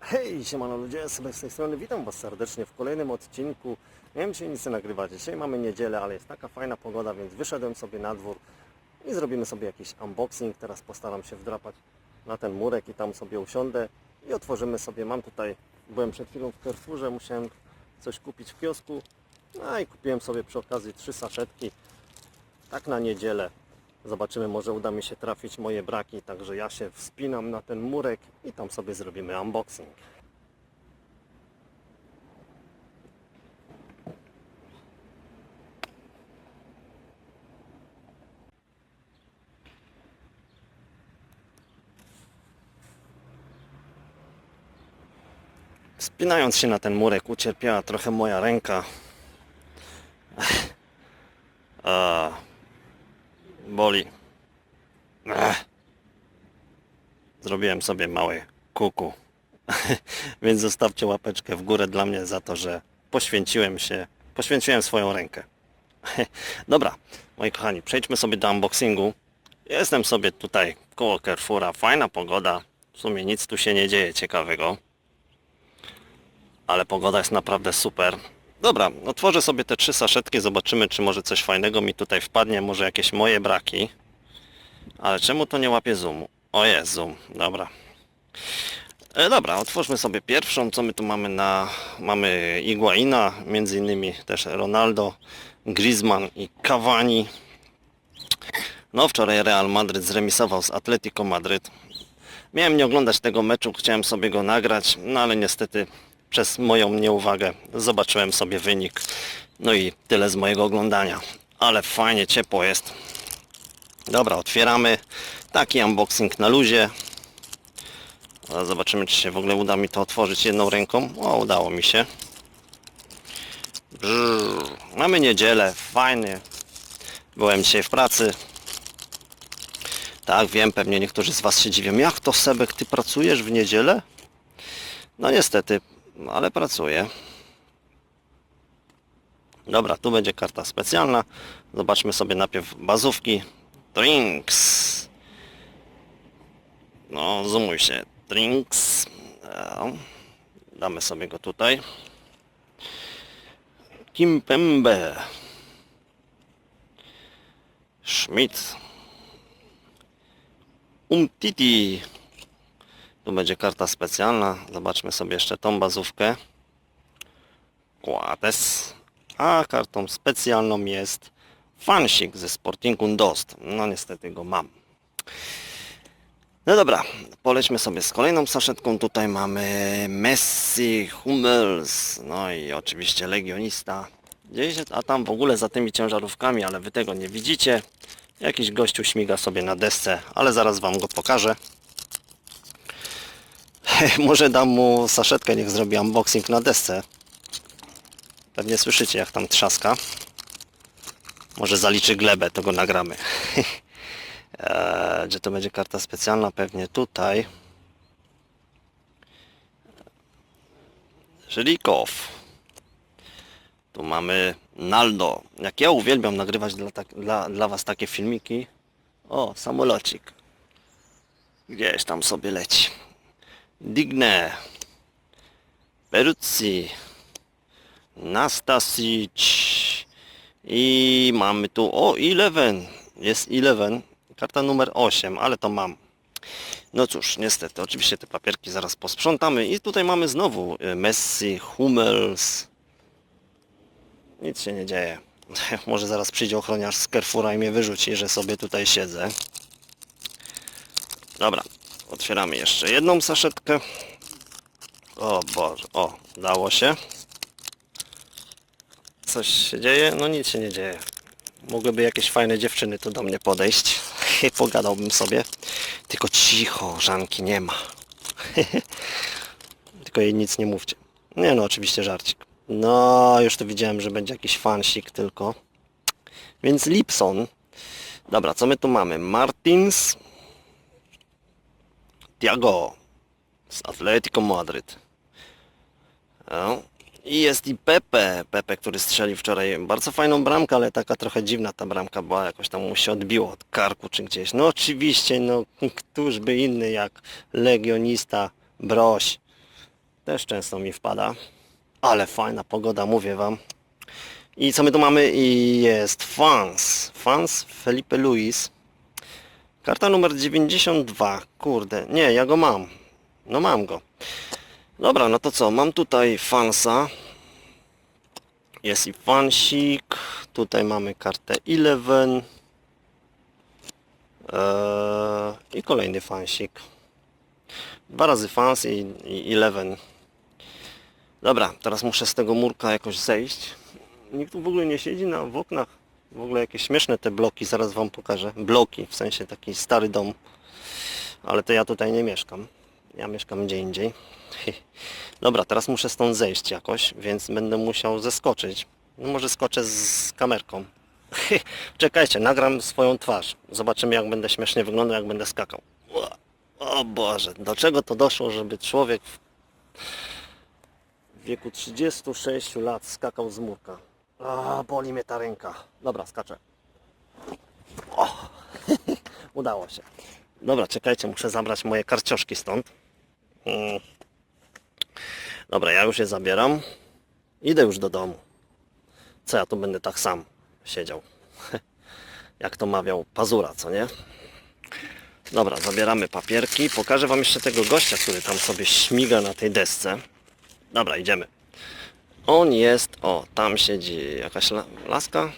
Hej, siemano ludzie, sobie z tej strony witam Was serdecznie w kolejnym odcinku. Nie wiem, czy nic nie nagrywać. Dzisiaj mamy niedzielę, ale jest taka fajna pogoda, więc wyszedłem sobie na dwór i zrobimy sobie jakiś unboxing. Teraz postaram się wdrapać na ten murek i tam sobie usiądę i otworzymy sobie. Mam tutaj, byłem przed chwilą w Carrefourze, musiałem coś kupić w kiosku. No i kupiłem sobie przy okazji trzy saszetki. Tak na niedzielę. Zobaczymy, może uda mi się trafić moje braki, także ja się wspinam na ten murek i tam sobie zrobimy unboxing. Wspinając się na ten murek ucierpiała trochę moja ręka. A, boli. Ech. Zrobiłem sobie małe kuku. Więc zostawcie łapeczkę w górę dla mnie za to, że poświęciłem się, poświęciłem swoją rękę. Dobra, moi kochani, przejdźmy sobie do unboxingu. Jestem sobie tutaj koło Carrefoura, fajna pogoda. W sumie nic tu się nie dzieje ciekawego. Ale pogoda jest naprawdę super. Dobra, otworzę sobie te trzy saszetki, zobaczymy czy może coś fajnego mi tutaj wpadnie, może jakieś moje braki. Ale czemu to nie łapie zoomu? O jest zoom, dobra. E, dobra, otwórzmy sobie pierwszą, co my tu mamy na... Mamy Iguaina, między innymi też Ronaldo, Griezmann i Cavani. No wczoraj Real Madryt zremisował z Atletico Madryt. Miałem nie oglądać tego meczu, chciałem sobie go nagrać, no ale niestety przez moją nieuwagę zobaczyłem sobie wynik. No i tyle z mojego oglądania. Ale fajnie, ciepło jest. Dobra, otwieramy. Taki unboxing na luzie. Zobaczymy, czy się w ogóle uda mi to otworzyć jedną ręką. O, udało mi się. Brrr. Mamy niedzielę, fajnie. Byłem dzisiaj w pracy. Tak, wiem, pewnie niektórzy z Was się dziwią. Jak to, Sebek, Ty pracujesz w niedzielę? No niestety, no, ale pracuję. Dobra, tu będzie karta specjalna. Zobaczmy sobie najpierw bazówki. Drinks. No, zoomuj się. Drinks. O, Damy sobie go tutaj. Kimpembe. Schmidt. Umtiti. Tu będzie karta specjalna. Zobaczmy sobie jeszcze tą bazówkę. Kłates. A kartą specjalną jest fansik ze Sportingu Dost. No niestety go mam. No dobra, polećmy sobie z kolejną saszetką. Tutaj mamy Messi, Hummels, no i oczywiście Legionista. Gdzieś, a tam w ogóle za tymi ciężarówkami, ale wy tego nie widzicie. Jakiś gościu śmiga sobie na desce, ale zaraz wam go pokażę. Może dam mu saszetkę, niech zrobi unboxing na desce. Pewnie słyszycie jak tam trzaska. Może zaliczy glebę, to go nagramy. Eee, Gdzie to będzie karta specjalna? Pewnie tutaj. Żelikow. Tu mamy Naldo. Jak ja uwielbiam nagrywać dla, tak, dla, dla Was takie filmiki. O, samolocik. Gdzieś tam sobie leci. Digne. Peruzzi. Nastasic. I mamy tu, o, Eleven. Jest Eleven. Karta numer 8, ale to mam. No cóż, niestety, oczywiście te papierki zaraz posprzątamy. I tutaj mamy znowu y, Messi, Hummels. Nic się nie dzieje. Może zaraz przyjdzie ochroniarz z Carrefoura i mnie wyrzuci, że sobie tutaj siedzę. Dobra, otwieramy jeszcze jedną saszetkę. O Boże, o, dało się. Coś się dzieje? No nic się nie dzieje. Mogłyby jakieś fajne dziewczyny tu do mnie podejść. Pogadałbym sobie. Tylko cicho, Żanki nie ma. Tylko jej nic nie mówcie. Nie no, oczywiście żarcik. No, już tu widziałem, że będzie jakiś fansik tylko. Więc Lipson. Dobra, co my tu mamy? Martins. Tiago. Z Atletico Madryt. O. I I jest i Pepe, Pepe, który strzelił wczoraj bardzo fajną bramkę, ale taka trochę dziwna ta bramka była, jakoś tam mu się odbiło od karku czy gdzieś. No oczywiście, no któż by inny jak legionista Broś. Też często mi wpada. Ale fajna pogoda, mówię wam. I co my tu mamy? I jest Fans. Fans Felipe Luis. Karta numer 92. Kurde, nie, ja go mam. No mam go. Dobra, no to co? Mam tutaj Fansa. Jest i Fansik. Tutaj mamy kartę 11. Eee, I kolejny Fansik. Dwa razy Fans i, i 11. Dobra, teraz muszę z tego murka jakoś zejść. Nikt tu w ogóle nie siedzi na w oknach. W ogóle jakieś śmieszne te bloki, zaraz wam pokażę. Bloki, w sensie taki stary dom. Ale to ja tutaj nie mieszkam. Ja mieszkam gdzie indziej. Dobra, teraz muszę stąd zejść jakoś, więc będę musiał zeskoczyć. No może skoczę z kamerką. Czekajcie, nagram swoją twarz. Zobaczymy jak będę śmiesznie wyglądał, jak będę skakał. O Boże, do czego to doszło, żeby człowiek w wieku 36 lat skakał z murka. A, boli mnie ta ręka. Dobra, skaczę. O, udało się. Dobra, czekajcie, muszę zabrać moje karcioszki stąd. Mm. Dobra, ja już je zabieram. Idę już do domu. Co ja tu będę tak sam siedział? Jak to mawiał Pazura, co nie? Dobra, zabieramy papierki. Pokażę Wam jeszcze tego gościa, który tam sobie śmiga na tej desce. Dobra, idziemy. On jest, o, tam siedzi jakaś la, laska,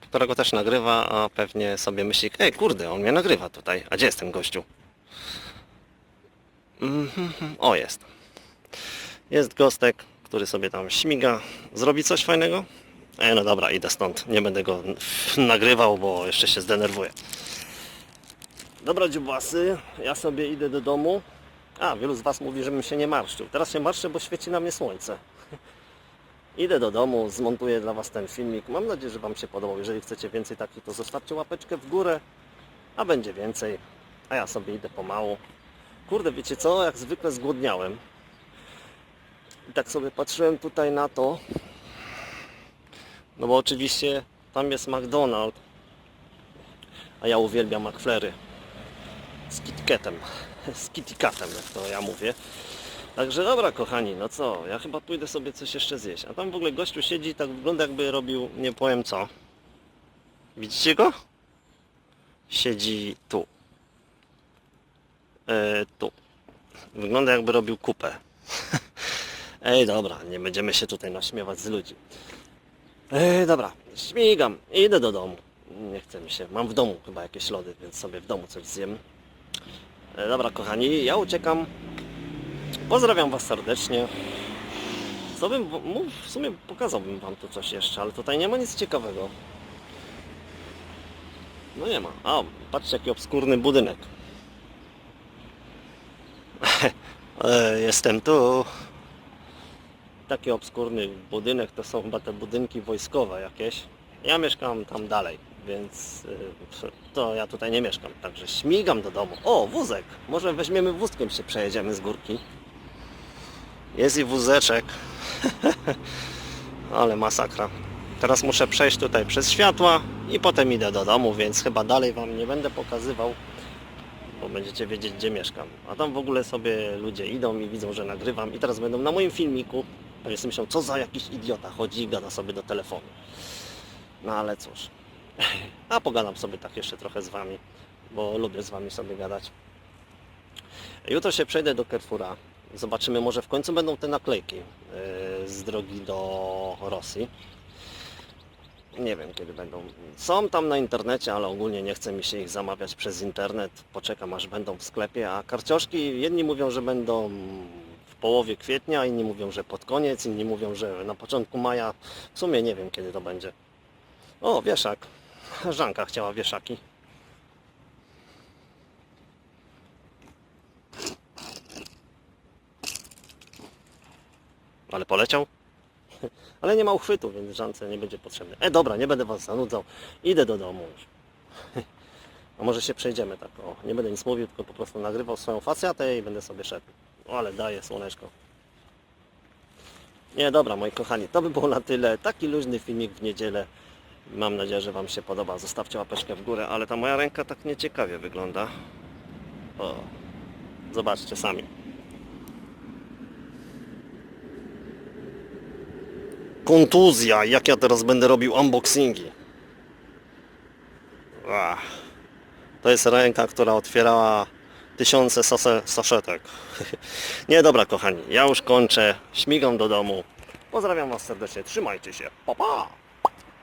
która go też nagrywa, a pewnie sobie myśli, ej, kurde, on mnie nagrywa tutaj. A gdzie jest ten gościu? Mhm, o, jest. Jest gostek, który sobie tam śmiga. Zrobi coś fajnego? E, no dobra, idę stąd. Nie będę go nagrywał, bo jeszcze się zdenerwuję. Dobra, dziubasy, ja sobie idę do domu. A, wielu z Was mówi, żebym się nie marszczył. Teraz się marszczę, bo świeci na mnie słońce. Idę do domu, zmontuję dla Was ten filmik. Mam nadzieję, że Wam się podobał. Jeżeli chcecie więcej takich, to zostawcie łapeczkę w górę, a będzie więcej. A ja sobie idę pomału. Kurde, wiecie co? Jak zwykle zgłodniałem. I tak sobie patrzyłem tutaj na to. No bo oczywiście tam jest McDonald's. A ja uwielbiam McFlurry z KitKatem, z KitKatem, jak to ja mówię. Także dobra kochani, no co, ja chyba pójdę sobie coś jeszcze zjeść. A tam w ogóle gościu siedzi i tak wygląda jakby robił, nie powiem co. Widzicie go? Siedzi tu. E, tu. Wygląda jakby robił kupę. Ej, dobra, nie będziemy się tutaj naśmiewać z ludzi. Ej, dobra, śmigam, idę do domu. Nie chce mi się, mam w domu chyba jakieś lody, więc sobie w domu coś zjem. E, Dobra, kochani, ja uciekam. Pozdrawiam Was serdecznie. Co bym, w- sumie pokazałbym Wam tu coś jeszcze, ale tutaj nie ma nic ciekawego. No nie ma. A, patrzcie jaki obskurny budynek. E, Jestem tu. Taki obskurny budynek to są chyba te budynki wojskowe jakieś. Ja mieszkam tam dalej, więc y, to ja tutaj nie mieszkam, także śmigam do domu. O, wózek! Może weźmiemy wózkiem się przejedziemy z górki. Jest i wózeczek. Ale masakra. Teraz muszę przejść tutaj przez światła i potem idę do domu, więc chyba dalej Wam nie będę pokazywał, bo będziecie wiedzieć gdzie mieszkam. A tam w ogóle sobie ludzie idą i widzą, że nagrywam i teraz będą na moim filmiku. Pewnie sobie myślą, co za jakiś idiota chodzi i gada sobie do telefonu. No ale cóż. A pogadam sobie tak jeszcze trochę z Wami, bo lubię z Wami sobie gadać. Jutro się przejdę do Carrefoura. Zobaczymy, może w końcu będą te naklejki yy, z drogi do Rosji. Nie wiem kiedy będą. Są tam na internecie, ale ogólnie nie chce mi się ich zamawiać przez internet. Poczekam aż będą w sklepie. A karcioszki, jedni mówią, że będą w połowie kwietnia, inni mówią, że pod koniec, inni mówią, że na początku maja. W sumie nie wiem kiedy to będzie. O, wieszak. Żanka chciała wieszaki. Ale poleciał? Ale nie ma uchwytu, więc Żance nie będzie potrzebny. E, dobra, nie będę Was zanudzał. Idę do domu już. A może się przejdziemy tak, o. Nie będę nic mówił, tylko po prostu nagrywał swoją facjatę i będę sobie szedł. O, ale daje słoneczko. Nie, dobra, moi kochani, to by było na tyle. Taki luźny filmik w niedzielę. Mam nadzieję, że Wam się podoba. Zostawcie łapeczkę w górę, ale ta moja ręka tak nieciekawie wygląda. O, zobaczcie sami. Kontuzja, jak ja teraz będę robił unboxingi. Ach. To jest ręka, która otwierała tysiące sase, saszetek. Nie, dobra kochani, ja już kończę, śmigam do domu. Pozdrawiam Was serdecznie, trzymajcie się, pa pa!